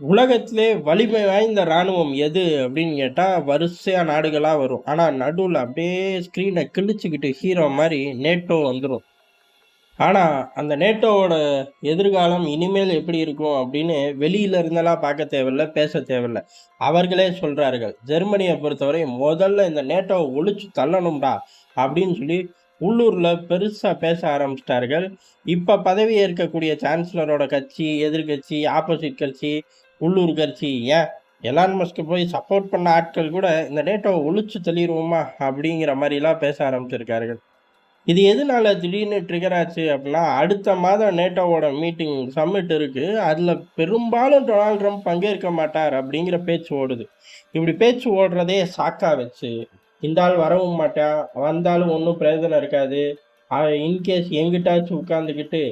உலகத்திலே வலிமை வாய்ந்த ராணுவம் எது அப்படின்னு கேட்டால் வரிசையாக நாடுகளாக வரும். ஆனால் நடுவில் அப்படியே ஸ்க்ரீனை கிழிச்சிக்கிட்டு ஹீரோ மாதிரி நேட்டோ வந்துடும் ஆனால் அந்த நேட்டோவோட எதிர்காலம் இனிமேல் எப்படி இருக்கும் அப்படின்னு வெளியில இருந்தெல்லாம் பார்க்க தேவையில்ல, பேச தேவையில்ல. அவர்களே சொல்கிறார்கள் ஜெர்மனியை பொறுத்தவரை முதல்ல இந்த நேட்டோவை ஒழிச்சு தள்ளணும்டா அப்படின்னு சொல்லி உள்ளூரில் பெருசாக பேச ஆரம்பிச்சிட்டார்கள் இப்போ பதவி ஏற்கக்கூடிய சான்சலரோட கட்சி, எதிர்க்கட்சி, ஆப்போசிட் கட்சி, உள்ளூர் கட்சி ஏன் எலான் மஸ்க்கு போய் சப்போர்ட் பண்ண ஆட்கள் கூட இந்த டேட்டாவை ஒழிச்சு தள்ளிருவோமா அப்படிங்கிற மாதிரிலாம் பேச ஆரம்பிச்சிருக்கார்கள். இது எதனால திடீர்னு ட்ரிகர் ஆச்சு அப்படின்னா, அடுத்த மாதம் நேட்டோவோட மீட்டிங் சம்மிட் இருக்குது அதில் பெரும்பாலும் டொனால்ட் ட்ரம்ப் பங்கேற்க மாட்டார் அப்படிங்கிற பேச்சு ஓடுது. இப்படி பேச்சு ஓடுறதே சாக்கா வச்சு, இந்த ஆள் வரவும் மாட்டான், வந்தாலும் ஒன்றும் பிரயோஜனம் இருக்காது. இன்கேஸ் எங்கிட்டாச்சும் உட்காந்துக்கிட்டு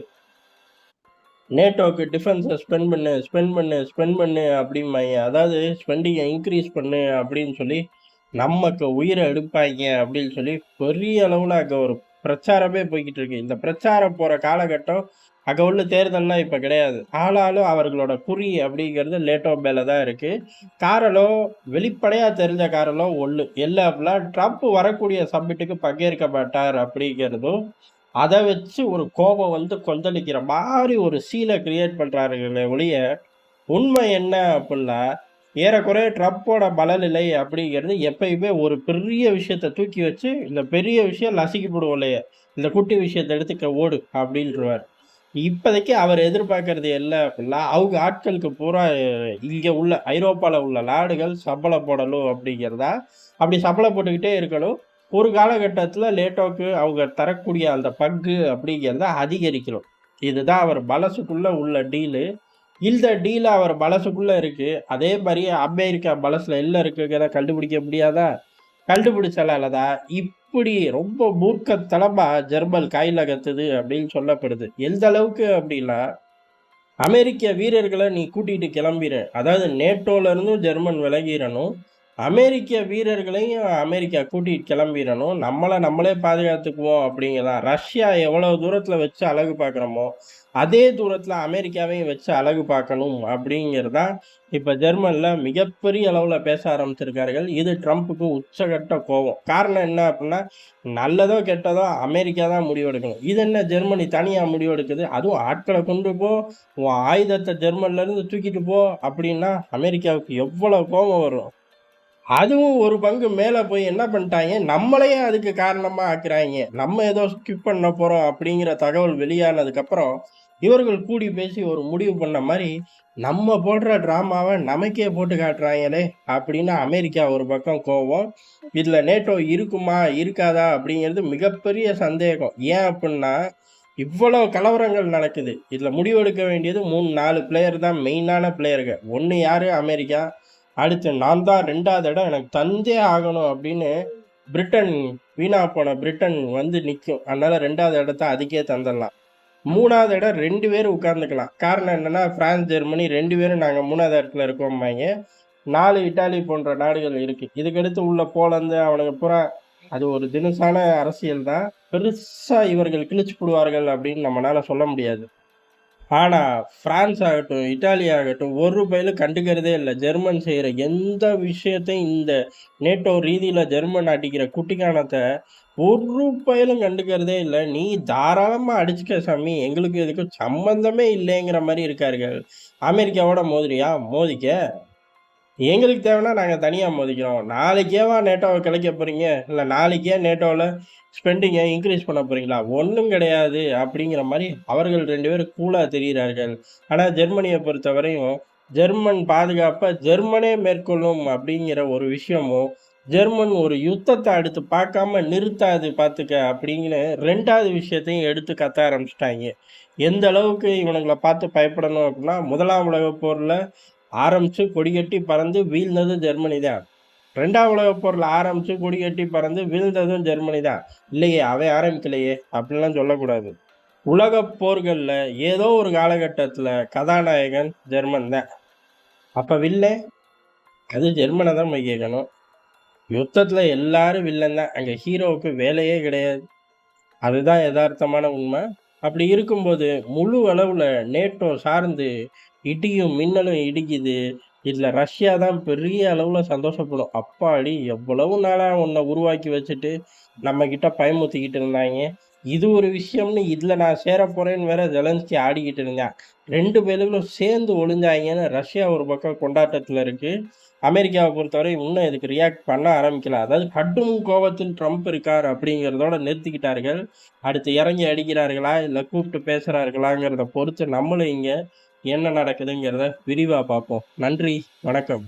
நேட்டோக்கு டிஃபென்ஸை ஸ்பெண்ட் பண்ணு, ஸ்பெண்ட் பண்ணு, ஸ்பெண்ட் பண்ணு அப்படிம்பாய்ங்க. அதாவது ஸ்பெண்டிங்கை இன்க்ரீஸ் பண்ணு அப்படின்னு சொல்லி நமக்கு உயிரை எடுப்பாங்க அப்படின்னு சொல்லி பெரிய அளவில் அங்கே ஒரு பிரச்சாரமே போய்கிட்டு இருக்கு. இந்த பிரச்சாரம் போகிற காலகட்டம் அங்கே உள்ள தேர்தல்லாம் இப்போ கிடையாது. ஆளாலும் அவர்களோட குறி அப்படிங்கிறது லேட்டோ மேலே தான் இருக்குது காரணம் வெளிப்படையாக தெரிஞ்ச காரலோ ஒன்று இல்லை அப்படிலாம் ட்ரம்ப் வரக்கூடிய சம்மிட்டுக்கு பங்கேற்க மாட்டார் அப்படிங்கிறதும், அதை வச்சு ஒரு கோபம் வந்து கொந்தளிக்கிற மாதிரி ஒரு சீலை கிரியேட் பண்ணுறாருங்களே ஒழிய, உண்மை என்ன அப்படின்னா, ஏறக்குறைய ட்ரப்போட மனநிலை அப்படிங்கிறது எப்பயுமே ஒரு பெரிய விஷயத்த தூக்கி வச்சு, இந்த பெரிய விஷயம் லசிக்கப்படுவோம் இல்லையே இந்த குட்டி விஷயத்த எடுத்துக்க ஓடு அப்படின்ருவாரு. இப்போதைக்கு அவர் எதிர்பார்க்கறது என்ன அப்படின்னா, அவங்க ஆட்களுக்கு பூரா இங்கே உள்ள ஐரோப்பாவில் உள்ள நாடுகள் சம்பளம் போடணும் அப்படிங்கிறதா. அப்படி சம்பளம் போட்டுக்கிட்டே இருக்கணும். ஒரு காலகட்டத்தில் லேட்டோக்கு அவங்க தரக்கூடிய அந்த பங்கு அப்படிங்கிறத அதிகரிக்கிறோம் இதுதான் அவர் மனசுக்குள்ள உள்ள டீலு. இந்த டீல் அவர் மனசுக்குள்ள இருக்குது அதே மாதிரி அமெரிக்கா மனசுல என்ன இருக்குங்கிறத கண்டுபிடிக்க முடியாதா? கண்டுபிடிச்சலாலதா இப்படி ரொம்ப மூர்க்கத்தனமா ஜெர்மன் காய் நகர்த்துது அப்படின்னு சொல்லப்படுது. எந்த அளவுக்கு அப்படின்னா, அமெரிக்க வீரர்களை நீ கூட்டிகிட்டு கிளம்பிடு அதாவது நேட்டோலேருந்தும் ஜெர்மன் விலகிரணும். அமெரிக்க வீரர்களையும் அமெரிக்கா கூட்டிட்டு கிளம்பிடணும் நம்மளை நம்மளே பாதுகாத்துக்குவோம் அப்படிங்கிறதான் ரஷ்யா எவ்வளோ தூரத்தில் வச்சு அழகு பார்க்குறோமோ, அதே தூரத்தில் அமெரிக்காவையும் வச்சு அழகு பார்க்கணும் அப்படிங்கிறது தான் ஜெர்மனில் மிகப்பெரிய அளவில் பேச ஆரம்பிச்சிருக்கார்கள். இது ட்ரம்புக்கு உச்சகட்ட கோவம். காரணம் என்ன அப்படின்னா, நல்லதோ கெட்டதோ அமெரிக்கா தான் முடிவெடுக்கணும். இது என்ன ஜெர்மனி தனியாக முடிவெடுக்குது? அதுவும் ஆட்களை கொண்டு போ, உன் ஆயுதத்தை ஜெர்மன்லேருந்து தூக்கிட்டு போ அப்படின்னா, அமெரிக்காவுக்கு எவ்வளோ கோவம் வரும். அதுவும் ஒரு பங்கு மேலே போய் என்ன பண்ணிட்டாங்க நம்மளையும் அதுக்கு காரணமாக ஆக்குறாங்க நம்ம ஏதோ ஸ்கிப் பண்ண போகிறோம் அப்படிங்கிற தகவல் வெளியானதுக்கப்புறம், இவர்கள் கூடி பேசி ஒரு முடிவு பண்ண மாதிரி நம்ம போடுற ட்ராமாவை நமக்கே போட்டு காட்டுறாங்களே அப்படின்னு அமெரிக்கா ஒரு பக்கம் கோவம். இதில் நேட்டோ இருக்குமா? இருக்காதா? அப்படிங்கிறது மிகப்பெரிய சந்தேகம். ஏன் அப்படின்னா, இவ்வளோ கலவரங்கள் நடக்குது. இதில் முடிவெடுக்க வேண்டியது 3, 4 பிளேயர் தான் மெயினான பிளேயருங்க ஒன்று யார் அமெரிக்கா. அடுத்து நான் தான் ரெண்டாவது இடம் எனக்கு தந்தே ஆகணும் அப்படின்னு பிரிட்டன் வீணா போன பிரிட்டன் வந்து நிற்கும் அதனால ரெண்டாவது இடத்த அதுக்கே தந்துடலாம். மூணாவது இடம் ரெண்டு பேரும் உட்காந்துக்கலாம் காரணம் என்னென்னா பிரான்ஸ், ஜெர்மனி ரெண்டு பேரும் நாங்கள் மூணாவது இடத்துல இருக்கோம்பாங்க நாலு இட்டாலி போன்ற நாடுகள் இருக்குது இதுக்கடுத்து உள்ள போலந்து அவனுக்கு பூரா அது ஒரு தினுசான அரசியல் தான். பெருசாக இவர்கள் கிழிச்சு போடுவார்கள் அப்படின்னு நம்மளால் சொல்ல முடியாது. ஆனால் பிரான்ஸ் ஆகட்டும், இட்டாலி ஆகட்டும் ஒரு ரூபாயிலும் கண்டுக்கிறதே இல்லை ஜெர்மன் செய்கிற எந்த விஷயத்தையும் இந்த நேட்டோ ரீதியில் ஜெர்மன் அடிக்கிற குட்டிக்கானத்தை ஒரு ரூபாயிலும் கண்டுக்கிறதே இல்லை நீ தாராளமாக அடிச்சுக்க சாமி. எங்களுக்கு இதுக்கும் சம்மந்தமே இல்லைங்கிற மாதிரி இருக்கார்கள். அமெரிக்காவோட மோதிரியா மோதிக்க. எங்களுக்கு தேவைன்னா நாங்கள் தனியாக மோதிக்கிறோம். நாளைக்கேவா நேட்டோவை கிடைக்க போகிறீங்க இல்லை நாளைக்கே நேட்டோவில் ஸ்பெண்டிங்கை இன்க்ரீஸ் பண்ண போகிறீங்களா ஒன்றும் கிடையாது அப்படிங்கிற மாதிரி அவர்கள் ரெண்டு பேரும் கூலாக தெரிகிறார்கள். ஆனால் ஜெர்மனியை பொறுத்தவரையும், ஜெர்மன் பாதுகாப்பை ஜெர்மனே மேற்கொள்ளும் அப்படிங்கிற ஒரு விஷயமும், ஜெர்மன் ஒரு யுத்தத்தை அடுத்து பார்க்காம நிறுத்தாது பார்த்துக்க அப்படிங்கிற ரெண்டாவது விஷயத்தையும் எடுத்து கத்த ஆரம்பிச்சிட்டாங்க. எந்த அளவுக்கு இவனுங்கள பார்த்து பயப்படணும் அப்படின்னா, முதலாம் உலக போரில் ஆரம்பித்து கொடிகட்டி பறந்து வீழ்ந்ததும் ஜெர்மனி தான். ரெண்டாம் உலகப் போரில் ஆரம்பித்து கொடிகட்டி பறந்து வீழ்ந்ததும் ஜெர்மனி தான். இல்லையே அவை ஆரம்பிக்கலையே அப்படின்லாம் சொல்லக்கூடாது. உலக போர்களில் ஏதோ ஒரு காலகட்டத்தில் கதாநாயகன் ஜெர்மன் தான். அப்போ வில்லே அது ஜெர்மனை தான் போய் கேட்கணும். யுத்தத்தில் எல்லாரும் வில்லன் தான். அங்கே ஹீரோவுக்கு வேலையே கிடையாது. அதுதான் எதார்த்தமான உண்மை அப்படி இருக்கும்போது, முழு அளவில் நேட்டோ சார்ந்து இடியும் மின்னலும் இடிக்குது. இதில் ரஷ்யா தான் பெரிய அளவில் சந்தோஷப்படும். அப்பாடி! எவ்வளவு நாளாக உன்னை உருவாக்கி வச்சுட்டு, நம்மக்கிட்ட பயமுறுத்திக்கிட்டு இருந்தாங்க இது ஒரு விஷயம்னு இதில் நான் சேர போகிறேன்னு வேற ஜெலன்ஸ்கி ஆடிக்கிட்டு இருந்தான். 2 பேர்களும் சேர்ந்து ஒளிஞ்சாங்கன்னு ரஷ்யா ஒரு பக்கம் கொண்டாட்டத்தில் இருக்குது அமெரிக்காவை பொறுத்தவரை இன்னும் இதுக்கு ரியாக்ட் பண்ண ஆரம்பிக்கல. அதாவது கடும் கோவத்தில் ட்ரம்ப் இருக்கார் அப்படிங்கிறதோட நிறுத்திக்கிட்டார்கள். அடுத்து இறங்கி அடிக்கிறார்களா? இல்லை கூப்பிட்டு பேசுகிறார்களாங்கிறத பொறுத்து நம்மளும் இங்கே என்ன நடக்குதுங்கிறத விரிவாக பார்ப்போம். நன்றி, வணக்கம்.